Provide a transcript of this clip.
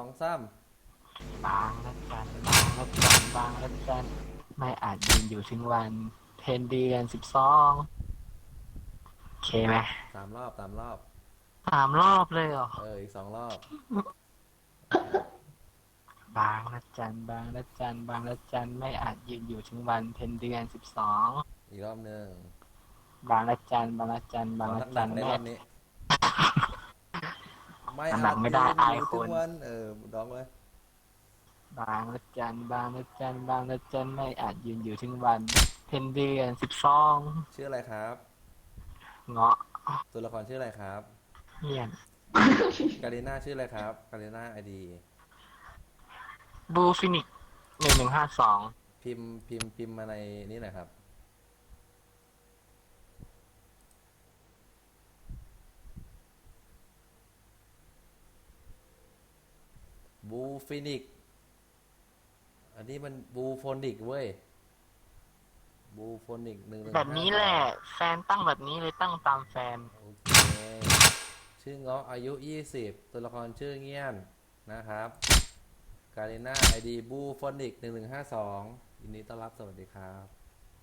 องสามบางละจันบางละจันบางละจันไม่อาจยืนอยู่ถึงวันเพนเดือนสิบสองโอเคไหมสามรอบสามรอบ สามรอบเลยเหรอ เออ อีกสองรอบบางละจันบางละจันบางละจันไม่อาจยืนอยู่ถึงวันเพนเดือนสิบสองอีกรอบหนึ่งบางละจันบางละจันบางละหจันันกๆในไม่รอบนี้ ไม่หนักไม่ได้ยืนอายอยู่คทุนกวันเออร้องเลยบางละจันบางละจันบางละจันไม่อาจยืนอยู่ถึงวันเพนเดือนสิบสองชื่ออะไรครับ เงาะตัวละครชื่ออะไรครับเฮียนการีน่าชื่ออะไรครับการีน่าไอดีบูฟินิกหนึ่งหนึ่งห้าสองพิมพ์พิมพ์พิมพ์มาในนี้หน่อยครับ บูฟินิก อันนี้มันบูโฟนิกเว้ย บูโฟนิกหนึ่งหนึ่งแบบนี้แหละ แฟนตั้งแบบนี้เลยตั้งตามแฟน โอเค ชื่อเงาะอายุ20ตัวละครชื่อเงี้ยนนะครับ การีน่าไอดีบูโฟนิกหนึ่งหนึ่งห้าสองยินดีต้อนรับสวัสดีครับ